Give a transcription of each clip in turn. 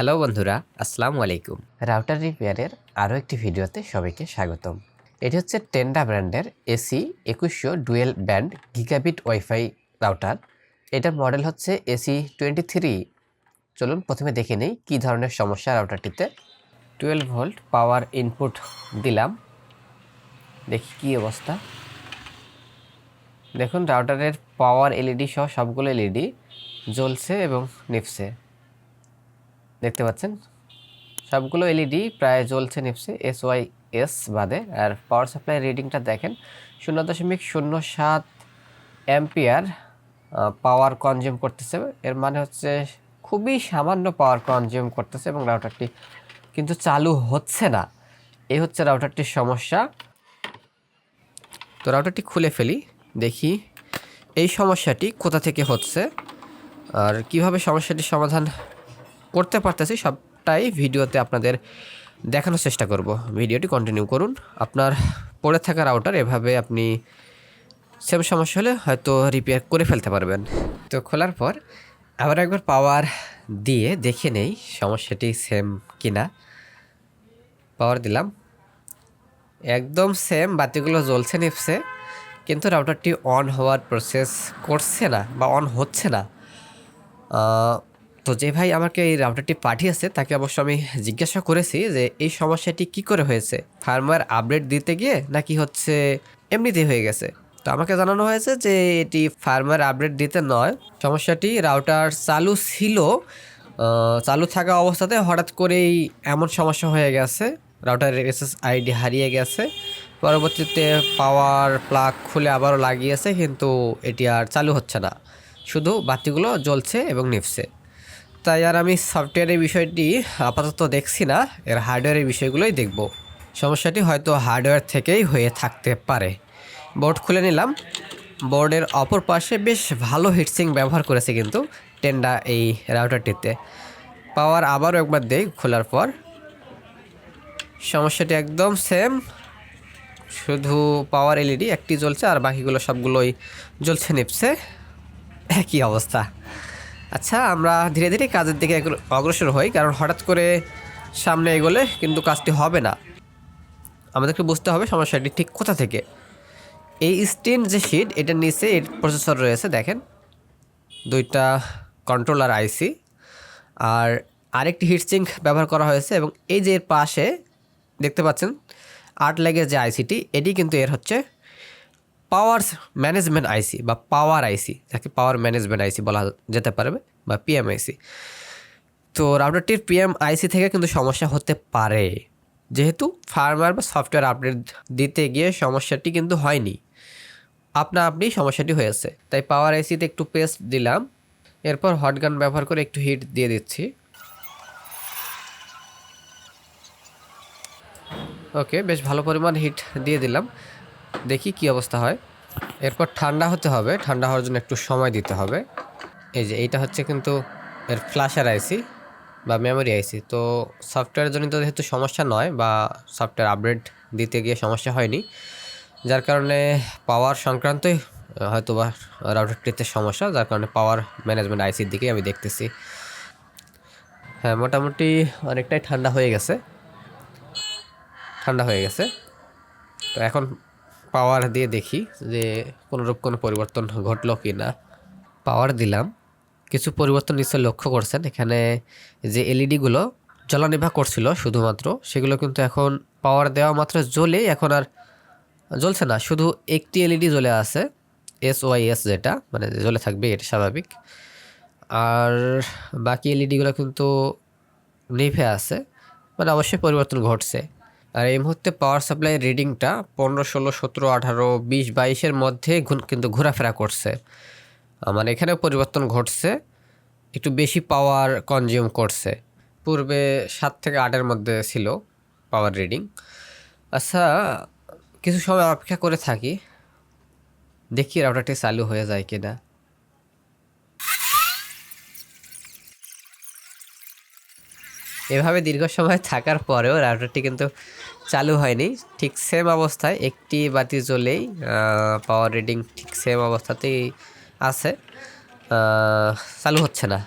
Hello বন্ধুরা, আসসালামু আলাইকুম। রাউটার রিপেয়ারের আরও একটি ভিডিওতে সবাইকে স্বাগতম। এটি হচ্ছে টেন্ডা ব্র্যান্ডের এসি একুশশো dual band gigabit wifi router এটার মডেল হচ্ছে এসি টোয়েন্টি থ্রি চলুন প্রথমে দেখে নেই কী ধরনের সমস্যা রাউটারটিতে টুয়েলভ ভোল্ট পাওয়ার ইনপুট দিলাম। দেখি কী অবস্থা। দেখুন রাউটারের পাওয়ার এলইডি সহ সবগুলো এলইডি জ্বলছে এবং নিভছে। দেখতে পাচ্ছেন? সবগুলো এলইডি প্রায় জ্বলছে নিভছে এস ওয়াই এস বাদে। আর পাওয়ার সাপ্লাই রিডিংটা দেখেন, শূন্য দশমিক শূন্য সাত অ্যাম্পিয়ার পাওয়ার কনজিউম করতেছে। এর মানে হচ্ছে খুবই সামান্য পাওয়ার কনজিউম করতেছে এবং রাউটারটি কিন্তু চালু হচ্ছে না। এই হচ্ছে রাউটারটির সমস্যা। তো রাউটারটি খুলে ফেলি, দেখি এই সমস্যাটি কোথা থেকে হচ্ছে, আর কীভাবে সমস্যাটির সমাধান করতে পারতেছি, সবটাই ভিডিওতে আপনাদের দেখানোর চেষ্টা করব। ভিডিওটি কন্টিনিউ করুন। আপনার পড়ে থাকা রাউটার এভাবে আপনি সেম সমস্যা হলে হয়তো রিপেয়ার করে ফেলতে পারবেন। তো খোলার পর আবার একবার পাওয়ার দিয়ে দেখে নেই সমস্যাটি সেম কিনা। পাওয়ার দিলাম। একদম সেম বাতিগুলো জ্বলছে নিপছে কিন্তু রাউটারটি অন হওয়ার প্রসেস করছে না বা অন হচ্ছে না। তো যে ভাই আমাকে এই রাউটারটি পাঠিয়েছে, তাকে অবশ্য আমি জিজ্ঞাসা করেছি যে এই সমস্যাটি কি করে হয়েছে? ফার্মওয়্যার আপডেট দিতে গিয়ে নাকি হচ্ছে এমনিতেই হয়ে গেছে? তো আমাকে জানানো হয়েছে যে এটি ফার্মওয়্যার আপডেট দিতে নয়। সমস্যাটি রাউটার চালু ছিল চালু থাকা অবস্থাতে হঠাৎ করেই এমন সমস্যা হয়ে গেছে। রাউটারের এসএস আইডি হারিয়ে গেছে। পরবর্তীতে পাওয়ার প্লাগ খুলে আবারও লাগিয়েছে, কিন্তু এটি আর চালু হচ্ছে না। শুধু বাতিগুলো জ্বলছে এবং নিভছে। তাই আর আমি সফটওয়্যারের বিষয়টি আপাতত দেখছি না, এর হার্ডওয়্যারের বিষয়গুলোই দেখব। সমস্যাটি হয়তো হার্ডওয়্যার থেকেই হয়ে থাকতে পারে। বোর্ড খুলে নিলাম। বোর্ডের অপর পাশে বেশ ভালো হিটসিং ব্যবহার করেছে কিন্তু টেন্ডা এই রাউটারটিতে পাওয়ার আবারও একবার দেই খোলার পর। সমস্যাটি একদম সেম শুধু পাওয়ার এলইডি একটি জ্বলছে আর বাকিগুলো সবগুলোই জ্বলছে নিপছে। একই অবস্থা। আচ্ছা আমরা ধীরে ধীরে কাজের দিকে অগ্রসর হই, কারণ হঠাৎ করে সামনে এগোলে কিন্তু কাজটি হবে না। আমাদেরকে বুঝতে হবে সমস্যাটি ঠিক কোথা থেকে। এই স্টিন যে শিট, এটার নিচে এর প্রসেসর রয়েছে, দেখেন। দুইটা কন্ট্রোলার আইসি, আর আরেকটি হিটসিঙ্ক ব্যবহার করা হয়েছে, এবং এই যে এর পাশে দেখতে পাচ্ছেন, আট লেগের যে আইসিটি, এটি কিন্তু এর হচ্ছে পাওয়ার ম্যানেজমেন্ট আইসি বা পাওয়ার আইসি যাকে পাওয়ার ম্যানেজমেন্ট আইসি বলা যেতে পারবে বা পিএম আইসি তো রাউটারটির পিএম আইসি থেকে কিন্তু সমস্যা হতে পারে। যেহেতু ফার্মার বা সফটওয়্যার আপডেট দিতে গিয়ে সমস্যাটি কিন্তু হয়নি। আপনা আপনি সমস্যাটি হয়েছে। তাই পাওয়ার আইসিতে একটু পেস্ট দিলাম। এরপর হটগান ব্যবহার করে একটু হিট দিয়ে দিচ্ছি। ওকে বেশ ভালো পরিমাণ হিট দিয়ে দিলাম। দেখি কি অবস্থা হয়। এরপর ঠান্ডা হতে হবে, ঠান্ডা হওয়ার জন্য একটু সময় দিতে হবে। এই যে এইটা হচ্ছে কিন্তু এর ফ্ল্যাশার আইসি বা মেমোরি আইসি তো সফটওয়্যার জনিত যেহেতু সমস্যা নয় বা সফটওয়্যার আপডেট দিতে গিয়ে সমস্যা হয়নি, যার কারণে পাওয়ার সংক্রান্তই হয়তো বা রাউটারটিতে সমস্যা, যার কারণে পাওয়ার ম্যানেজমেন্ট আইসির দিকেই আমি দেখতেছি। হ্যাঁ মোটামুটি অনেকটাই ঠান্ডা হয়ে গেছে। ঠান্ডা হয়ে গেছে। তো এখন পাওয়ার দিয়ে দেখি যে কোনোরূপ কোনো পরিবর্তন ঘটলো কি না। পাওয়ার দিলাম। কিছু পরিবর্তন নিশ্চয় লক্ষ্য করছেন। এখানে যে এলইডিগুলো জ্বলানিভা করছিল শুধুমাত্র, সেগুলো কিন্তু এখন পাওয়ার দেওয়া মাত্র জ্বলেই এখন আর জ্বলছে না। শুধু একটি এলইডি জ্বলে আছে এস ওয়াই এস যেটা মানে জ্বলে থাকবে, এটা স্বাভাবিক। আর বাকি এলইডিগুলো কিন্তু নিভে আছে মানে অবশ্যই পরিবর্তন ঘটছে। আর এই মুহূর্তে পাওয়ার সাপ্লাই রিডিংটা পনেরো, ষোলো, সতেরো, আঠারো, বিশ, বাইশের মধ্যে কিন্তু ঘোরাফেরা করছে। আমার এখানেও পরিবর্তন ঘটছে। একটু বেশি পাওয়ার কনজিউম করছে। পূর্বে সাত থেকে আটের মধ্যে ছিল পাওয়ার রিডিং আচ্ছা কিছু সময় অপেক্ষা করে থাকি। দেখি রাউটারটি চালু হয়ে যায় কিনা। এভাবে দীর্ঘ সময় থাকার পরেও রাউটারটি কিন্তু চালু হয়নি। ঠিক সেম অবস্থায় একটি বাতি জ্বলেই পাওয়ার রিডিং ঠিক সেম অবস্থাতেই আছে। চালু হচ্ছে না।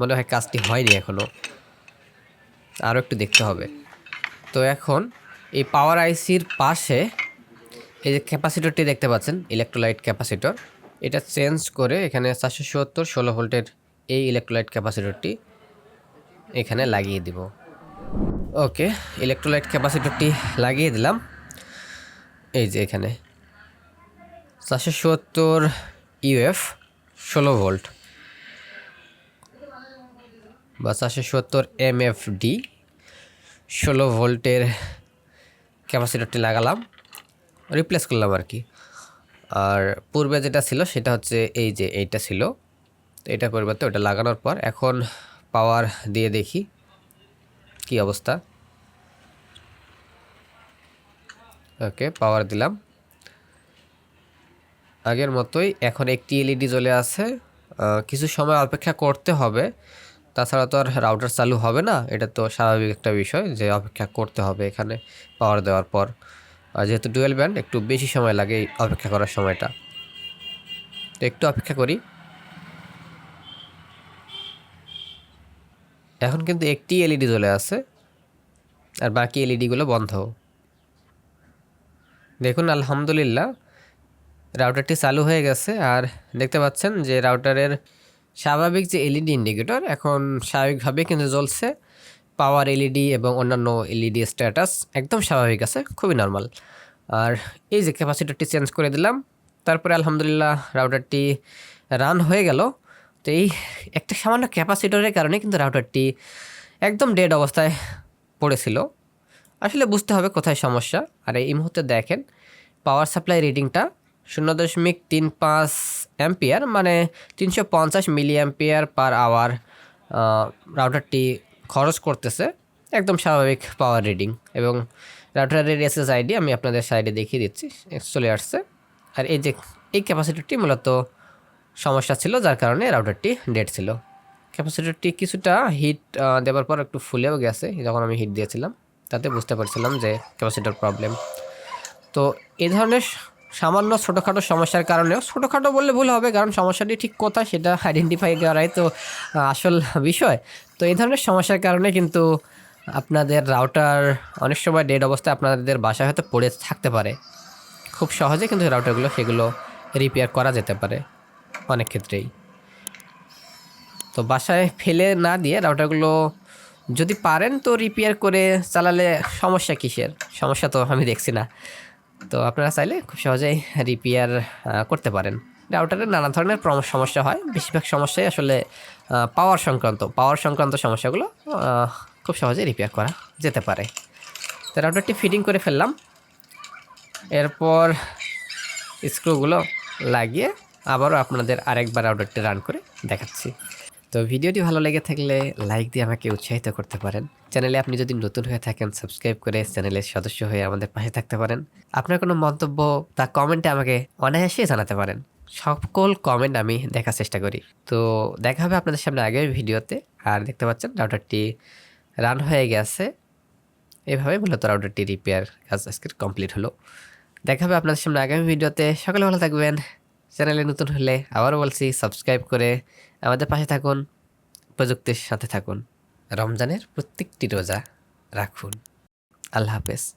মনে হয় কাজটি হয়নি এখনও আরও একটু দেখতে হবে। তো এখন এই পাওয়ার আইসির পাশে এই যে ক্যাপাসিটরটি দেখতে পাচ্ছেন ইলেকট্রোলাইট ক্যাপাসিটর এটা চেঞ্জ করে এখানে চারশো সত্তর, ষোলো ভোল্টের এই ইলেকট্রোলাইট ক্যাপাসিটরটি এখানে লাগিয়ে দিব। ওকে ইলেকট্রোলাইট ক্যাপাসিটরটি লাগিয়ে দিলাম। এই যে এখানে। চারশো সত্তর ইউএফ ষোলো ভোল্ট বা চারশো সত্তর এম এফ ডি ষোলো ভোল্টের ক্যাপাসিটরটি লাগালাম রিপ্লেস করলাম আর কি। আর পূর্বে যেটা ছিল সেটা হচ্ছে এই যে এইটা ছিল। তো এটার পরিবর্তে ওটা লাগানোর পর এখন পাওয়ার দিয়ে দেখি। কি অবস্থা? ওকে, পাওয়ার দিলাম। আগের মতোই এখন একটি এলইডি জ্বলে আছে। কিছু সময় অপেক্ষা করতে হবে। তাছাড়া তো আর রাউটার চালু হবে না। এটা তো স্বাভাবিক একটা বিষয় যে অপেক্ষা করতে হবে এখানে পাওয়ার দেওয়ার পর। যেহেতু ডুয়েল ব্যান্ড, একটু বেশি সময় লাগে অপেক্ষা করার সময়টা। তো একটু অপেক্ষা করি। এখন কিন্তু একটি এলইডি জ্বলে আছে আর বাকি এলইডিগুলো বন্ধ। দেখুন, আলহামদুলিল্লাহ রাউটারটি চালু হয়ে গেছে, আর দেখতে পাচ্ছেন যে রাউটারের স্বাভাবিক যে এলইডি ইন্ডিকেটর এখন স্বাভাবিকভাবে কিন্তু জ্বলছে। পাওয়ার এলইডি এবং অন্যান্য এলইডি স্ট্যাটাস একদম স্বাভাবিক আছে, খুবই নর্মাল আর এই যে ক্যাপাসিটরটি চেঞ্জ করে দিলাম, তারপরে আলহামদুলিল্লাহ রাউটারটি রান হয়ে গেল। তো এই একটা সামান্য ক্যাপাসিটরের কারণে কিন্তু রাউটারটি একদম ডেড অবস্থায় পড়েছিল। আসলে বুঝতে হবে কোথায় সমস্যা। আর এই মুহূর্তে দেখেন পাওয়ার সাপ্লাই রিডিংটা শূন্য দশমিক তিন পাঁচ অ্যাম্পিয়ার মানে তিনশো পঞ্চাশ মিলি অ্যাম্পিয়ার পার আওয়ার রাউটারটি খরচ করতেছে। একদম স্বাভাবিক পাওয়ার রিডিং এবং রাউটারের এসএস আইডি আমি আপনাদের সাইডে দেখিয়ে দিচ্ছি চলে আসছে আর এই যে, এই ক্যাপাসিটিটি মূলত সমস্যা ছিল, যার কারণে রাউটারটি ডেড ছিল। ক্যাপাসিটরটি কিছুটা হিট দেওয়ার পর একটু ফুলেও গেছে, যখন আমি হিট দিয়েছিলাম। তাতে বুঝতে পারছিলাম যে ক্যাপাসিটর প্রবলেম তো এই ধরনের সামান্য ছোটোখাটো সমস্যার কারণেও, ছোটোখাটো বললে ভুল হবে, কারণ সমস্যাটি ঠিক কোথায় সেটা আইডেন্টিফাই করাই তো আসল বিষয়। তো এই ধরনের সমস্যার কারণে কিন্তু আপনাদের রাউটার অনেক সময় ডেড অবস্থায় আপনাদের বাসায় হয়তো পড়ে থাকতে পারে। খুব সহজে কিন্তু রাউটারগুলো সেগুলো রিপেয়ার করা যেতে পারে। অনেক ক্ষেত্রেই। তো বাসায় ফেলে না দিয়ে রাউটারগুলো যদি পারেন তো রিপেয়ার করে চালালে সমস্যা কিসের? সমস্যা তো আমি দেখছি না। তো আপনারা চাইলে খুব সহজেই রিপেয়ার করতে পারেন। রাউটারের নানা ধরনের সমস্যা হয়। বেশিরভাগ সমস্যাই আসলে পাওয়ার সংক্রান্ত। পাওয়ার সংক্রান্ত সমস্যাগুলো খুব সহজে রিপেয়ার করা যেতে পারে। তো রাউটারটি ফিটিং করে ফেললাম। এরপর স্ক্রুগুলো লাগিয়ে আবারও আপনাদের আরেকবার রাউটারটি রান করে দেখাচ্ছি। তো ভিডিওটি ভালো লেগে থাকলে লাইক দিয়ে আমাকে উৎসাহিত করতে পারেন। চ্যানেলে আপনি যদি নতুন হয়ে থাকেন সাবস্ক্রাইব করে চ্যানেলের সদস্য হয়ে আমাদের পাশে থাকতে পারেন। আপনার কোনো মন্তব্য তা কমেন্টে আমাকে অনায়াসে জানাতে পারেন। সকল কমেন্ট আমি দেখার চেষ্টা করি। তো দেখা হবে আপনাদের সামনে আগের ভিডিওতে। আর দেখতে পাচ্ছেন রাউটারটি রান হয়ে গেছে। এভাবে মূলত রাউটারটি রিপেয়ার কাজ আজকে কমপ্লিট হলো। দেখা হবে আপনাদের সামনে আগামী ভিডিওতে। সকলে ভালো থাকবেন। চ্যানেলে নতুন হলে আবারও বলছি সাবস্ক্রাইব করে আমাদের পাশে থাকুন, প্রযুক্তির সাথে থাকুন। রমজানের প্রত্যেকটি রোজা রাখুন। আল্লাহ হাফেজ।